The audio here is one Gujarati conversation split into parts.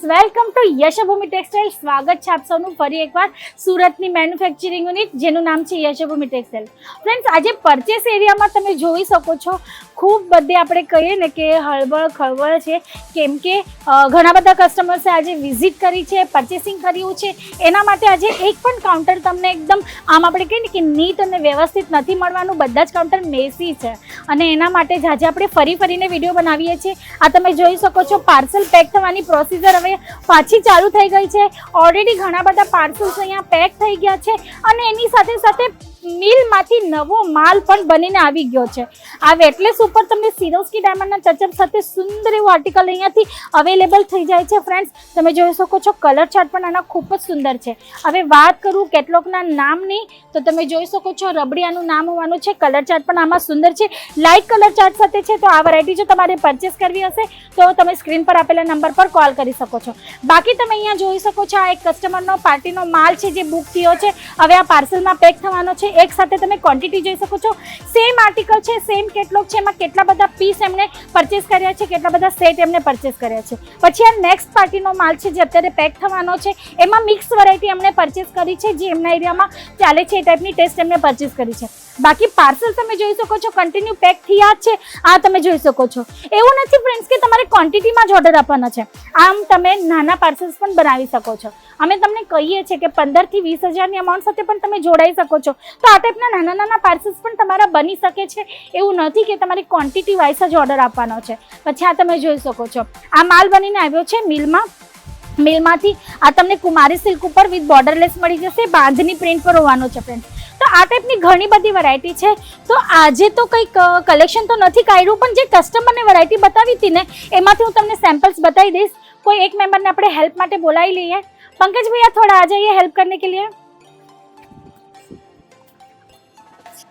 Friends welcome to Yashbhoomi textile સ્વાગત છે આપ સૌનું ફરી એકવાર સુરતની મેન્યુફેક્ચરિંગ યુનિટ જેનું નામ છે યશભૂમિ ટેક્સટાઇલ ફ્રેન્ડ્સ આજે પરચેસ એરિયામાં તમે જોઈ શકો છો ખૂબ બધે આપણે કહીએ ને કે હળબળ ખળબળ છે કેમ કે ઘણા બધા કસ્ટમર્સે આજે વિઝિટ કરી છે પરચેસિંગ કર્યું છે. એના માટે આજે એક પણ કાઉન્ટર તમને એકદમ, આમ આપણે કહીએ ને કે નીટ અને વ્યવસ્થિત નથી મળવાનું. બધા જ કાઉન્ટર મેસી છે. અને એના માટે જ આજે આપણે ફરી ફરીને વીડિયો બનાવીએ છીએ. આ તમે જોઈ શકો છો પાર્સલ પેક થવાની પ્રોસીજર હવે પાછી ચાલુ થઈ ગઈ છે. ઓલરેડી ઘણા બધા પાર્સલ્સ અહીંયા પેક થઈ ગયા છે અને એની સાથે સાથે મિલમાંથી નવો માલ પણ બનીને આવી ગયો છે. આ વેટલેસ ઉપર તમને સિરોસ્કી ડાયમંડના ટચઅપ સાથે સુંદર એવું આર્ટિકલ અહીંયાથી અવેલેબલ થઈ જાય છે ફ્રેન્ડ્સ તમે જોઈ શકો છો કલર ચાર્ટ પણ આના ખૂબ જ સુંદર છે. હવે વાત કરું કેટલોકના નામની, તો તમે જોઈ શકો છો રબડિયાનું નામ હોવાનું છે. કલર ચાર્ટ પણ આમાં સુંદર છે. લાઇટ કલર ચાર્ટ સાથે છે, તો આ વેરાયટી જો તમારે પરચેસ કરવી હશે, તો તમે સ્ક્રીન પર આપેલા નંબર પર કોલ કરી શકો છો. બાકી તમે અહીંયા જોઈ શકો છો આ એક કસ્ટમરનો પાર્ટીનો માલ છે, જે બુક થયો છે. હવે આ પાર્સલમાં પેક થવાનો છે. એક સાથે તમે ક્વોન્ટિટી જોઈ શકો છો. સેમ આર્ટિકલ છે સેમ કેટલોક છે, એમાં કેટલા બધા પીસ એમણે પરચેસ કર્યા છે, કેટલા બધા સેટ એમણે પરચેસ કર્યા છે. પછી આ નેક્સ્ટ પાર્ટીનો માલ છે, જે અત્યારે પેક થવાનો છે, એમાં મિક્સ વેરાયટી એમણે પરચેસ કરી છે, જે એમના એરિયામાં ચાલે છે, એ ટાઈપની ટેસ્ટ એમણે પરચેસ કરી છે. બાકી પાર્સલ તમે જોઈ શકો છો કન્ટિન્યુ પેક થયા જ છે, આ તમે જોઈ શકો છો. એવું નથી ફ્રેન્ડ્સ કે તમારે ક્વોન્ટિટીમાં જ ઓર્ડર આપવાનો છે. આમ તમે નાના પાર્સલ્સ પણ બનાવી શકો છો. અમે તમને કહીએ છીએ કે પંદરથી વીસ હજારની અમાઉન્ટ સાથે પણ તમે જોડાઈ શકો છો. તો આ ટાઈપના નાના નાના પાર્સલ્સ પણ તમારા બની શકે છે. એવું નથી કે તમારી ક્વોન્ટિટી વાઇઝ જ ઓર્ડર આપવાનો છે. પછી આ તમે જોઈ શકો છો. આ માલ બનીને આવ્યો છે મિલમાં. મિલમાંથી આ તમને કુમારી સિલ્ક ઉપર વિથ બોર્ડરલેસ મળી જશે. બાંધની પ્રિન્ટ પર હોવાનો છે ફ્રેન્ડ આ ટાઈપની ઘણી બધી વેરાયટી છે. તો આજે તો કંઈક કલેક્શન તો નથી કાઢ્યું, પણ જે કસ્ટમરને વેરાયટી બતાવી હતી ને, એમાંથી હું તમને સેમ્પલ્સ બતાવી દઈશ. કોઈ એક મેમ્બરને આપણે હેલ્પ માટે બોલાવી લઈએ. પંકજ ભૈયા થોડા આ જઈએ હેલ્પ કરને કે લીએ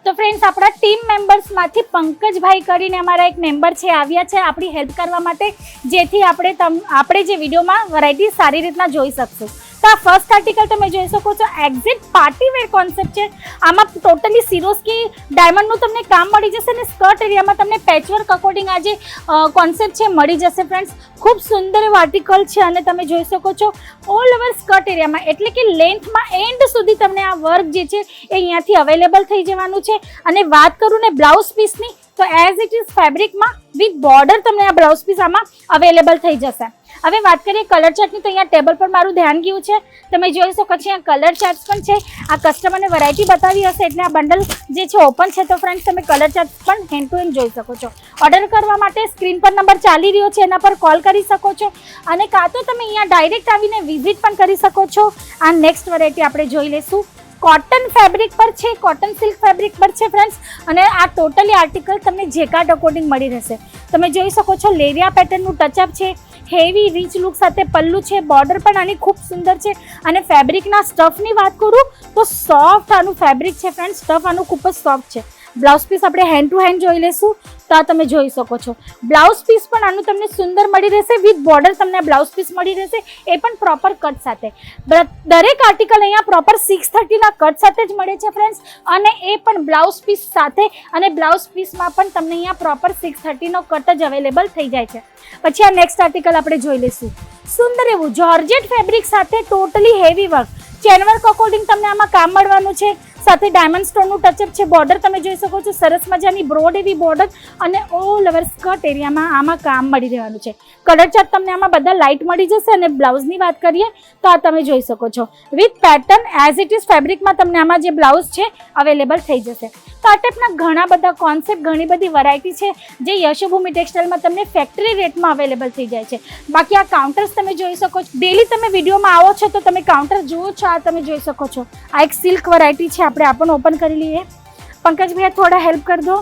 તો ફ્રેન્ડ્સ આપણા ટીમ મેમ્બર્સમાંથી પંકજભાઈ કરીને અમારા એક મેમ્બર છે, આવ્યા છે આપણી હેલ્પ કરવા માટે, જેથી આપણે તમ, આપણે જે વિડીયોમાં વેરાયટી સારી રીતના જોઈ શકશું. તો આ ફર્સ્ટ આર્ટિકલ તમે જોઈ શકો છો. એક્ઝિટ પાર્ટી વેર કોન્સેપ્ટ છે. આમાં ટોટલી સિરોસ્કી ડાયમંડનું તમને કામ મળી જશે અને સ્કર્ટ એરિયામાં તમને પેચવર્ક અકોર્ડિંગ આ જે કોન્સેપ્ટ છે મળી જશે ફ્રેન્ડ્સ ખૂબ સુંદર એવું આર્ટિકલ છે અને તમે જોઈ શકો છો ઓલ ઓવર સ્કર્ટ એરિયામાં એટલે કે લેન્થમાં એન્ડ સુધી તમને આ વર્ક જે છે એ અહીંયાથી અવેલેબલ થઈ જવાનું છે. અને વાત કરું ને બ્લાઉઝ પીસની તો એઝ ઇટ ઇઝ ફેબ્રિકમાં વિથ બોર્ડર તમને આ બ્લાઉઝ પીસ આમાં અવેલેબલ થઈ જશે. હવે વાત કરીએ કલર ચાર્ટની તો અહીંયા ટેબલ પર મારું ધ્યાન ગયું છે. તમે જોઈ શકો છો અહીંયા કલર ચાર્ટ્સ પણ છે. આ કસ્ટમરને વેરાયટી બતાવી હશે, એટલે આ બંડલ જે છે ઓપન છે. તો ફ્રેન્ડ્સ તમે કલર ચાર્ટ પણ હેન્ડ ટુ હેન્ડ જોઈ શકો છો. ઓર્ડર કરવા માટે સ્ક્રીન પર નંબર ચાલી રહ્યો છે, એના પર કોલ કરી શકો છો. અને કાં તો તમે અહીંયા ડાયરેક્ટ આવીને વિઝિટ પણ કરી શકો છો. આ નેક્સ્ટ વેરાયટી આપણે જોઈ લઈશું. કોટન ફેબ્રિક પર છે કોટન સિલ્ક ફેબ્રિક પર છે ફ્રેન્ડ્સ અને આ ટોટલી આર્ટિકલ તમને જેકાર્ડ અકોર્ડિંગ મળી રહેશે. તમે જોઈ શકો છો લેરિયા પેટર્નનું ટચઅપ છે. હેવી રીચ લુક સાથે પલ્લું છે, બોર્ડર પણ આની ખૂબ સુંદર છે. અને ફેબ્રિકના સ્ટફની વાત કરું તો સોફ્ટ આનું ફેબ્રિક છે ફ્રેન્ડ સ્ટફ આનું ખૂબ જ સોફ્ટ છે. બ્લાઉઝ પીસ આપણે હેન્ડ ટુ હેન્ડ જોઈ લઈશું તો આ તમે જોઈ શકો છો. બ્લાઉઝ પીસ પણ આનું તમને સુંદર મળી રહેશે વિથ બોર્ડર તમને બ્લાઉઝ પીસ મળી રહેશે. એ પણ પ્રોપર કટ સાથે. દરેક આર્ટિકલ અહીંયા પ્રોપર સિક્સ થર્ટીના કટ સાથે જ મળે છે ફ્રેન્ડ્સ અને એ પણ બ્લાઉઝ પીસ સાથે, અને બ્લાઉઝ પીસમાં પણ તમને અહીંયા પ્રોપર સિક્સ થર્ટીનો કટ જ અવેલેબલ થઈ જાય છે. પછી આ નેક્સ્ટ આર્ટિકલ આપણે જોઈ લઈશું સુંદર એવું જોર્જેટ ફેબ્રિક સાથે totally heavy work chain work according તમને આમાં કામ મળવાનું છે. સાથે ડાયમંડ સ્ટોનનું ટચઅપ છે બોર્ડર તમે જોઈ શકો છો, સરસ મજાની બ્રોડ એવી બોર્ડર અને ઓલ ઓવર સ્કર્ટ એરિયામાં આમાં કામ મળી રહેવાનું છે. કલર ચાર્ટ તમને આમાં બધા લાઇટ મળી જશે અને બ્લાઉઝની વાત કરીએ, તો આ તમે જોઈ શકો છો. With pattern as it is ફેબ્રિકમાં તમને આમાં જે બ્લાઉઝ છે અવેલેબલ થઈ જશે. તો આ ઘણા બધા કોન્સેપ્ટ ઘણી બધી વેરાયટી છે જે યશોભૂમિ ટેક્સટાઇલમાં તમને ફેક્ટરી રેટમાં અવેલેબલ થઈ જાય છે. બાકી આ કાઉન્ટર્સ તમે જોઈ શકો છો. ડેલી તમે વિડીયોમાં આવો છો તો તમે કાઉન્ટર જુઓ છો, આ તમે જોઈ શકો છો. આ એક સિલ્ક વેરાયટી છે, આપણે આ પણ ઓપન કરી લઈએ. પંકજ ભૈયા, થોડા હેલ્પ કરી દો.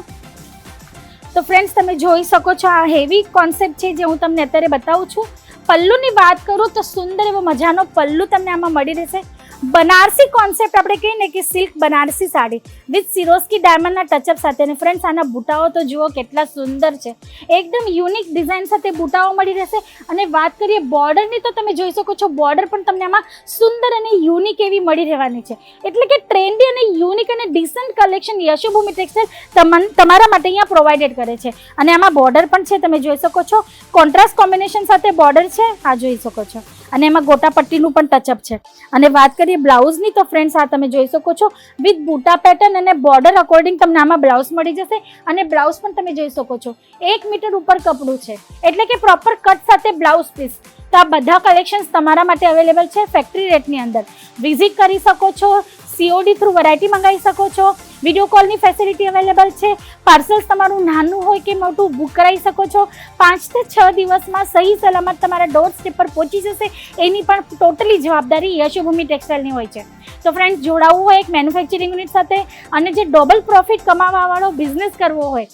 તો ફ્રેન્ડ્સ તમે જોઈ શકો છો આ હેવી કોન્સેપ્ટ છે જે હું તમને અત્યારે બતાવું છું. પલ્લુની વાત કરું તો સુંદર એવો મજાનો પલ્લુ તમને આમાં મળી રહેશે. બનારસી કોન્સેપ્ટ આપણે કહીએ ને કે silk Banarasi sari. With Swarovski ડાયમંડના touch up સાથે. અને ફ્રેન્ડ્સ આના બુટાઓ તો જુઓ કેટલા સુંદર છે. એકદમ યુનિક ડિઝાઇન સાથે બુટાઓ મળી રહેશે. અને વાત કરીએ બોર્ડરની તો તમે જોઈ શકો છો બોર્ડર પણ તમને આમાં સુંદર અને યુનિક એવી મળી રહેવાની છે. એટલે કે ટ્રેન્ડી અને યુનિક અને ડિસન્ટ કલેક્શન યશુભૂમિ ટેક્સટાઇલ તમારા માટે અહીંયા પ્રોવાઇડેડ કરે છે. અને આમાં બોર્ડર પણ છે, તમે જોઈ શકો છો. કોન્ટ્રાસ્ટ કોમ્બિનેશન સાથે બોર્ડર છે. આ જોઈ શકો છો. અને એમાં ગોટા પટ્ટીનું પણ ટચઅપ છે. અને વાત કરીએ બ્લાઉઝની, તો ફ્રેન્ડ્સ આ તમે જોઈ શકો છો વિથ બુટા પેટર્ન અને બોર્ડર અકોર્ડિંગ તમને આમાં બ્લાઉઝ મળી જશે. અને બ્લાઉઝ પણ તમે જોઈ શકો છો, એક મીટર ઉપર કપડું છે. એટલે કે પ્રોપર કટ સાથે બ્લાઉઝ પીસ તો આ બધા કલેક્શન્સ તમારા માટે અવેલેબલ છે ફેક્ટરી રેટની અંદર. વિઝિટ કરી શકો છો સીઓડી થ્રુ વેરાયટી મંગાવી શકો છો વીડિયો કોલની ફેસિલિટી અવેલેબલ છે. પાર્સલ્સ તમારું નાનું હોય કે મોટું બુક કરાવી શકો છો. પાંચથી છ દિવસમાં સહી સલામત તમારા ડોર સ્ટેપ પર પહોંચી જશે. એની પણ ટોટલી જવાબદારી યશોભૂમિ ટેક્સટાઇલની હોય છે. તો ફ્રેન્ડ્સ જોડાવવું હોય એક મેન્યુફેક્ચરિંગ યુનિટ સાથે અને જે ડબલ પ્રોફિટ કમાવાવાળો બિઝનેસ કરવો હોય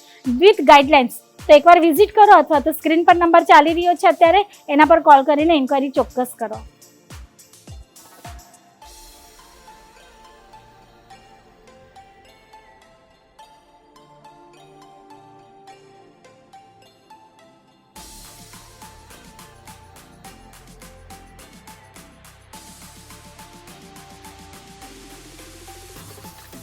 વિથ ગાઈડલાઇન્સ તો એકવાર વિઝિટ કરો અથવા તો સ્ક્રીન પર નંબર ચાલી રહ્યો છે અત્યારે, એના પર કોલ કરીને ઇન્ક્વાયરી ચોક્કસ કરો.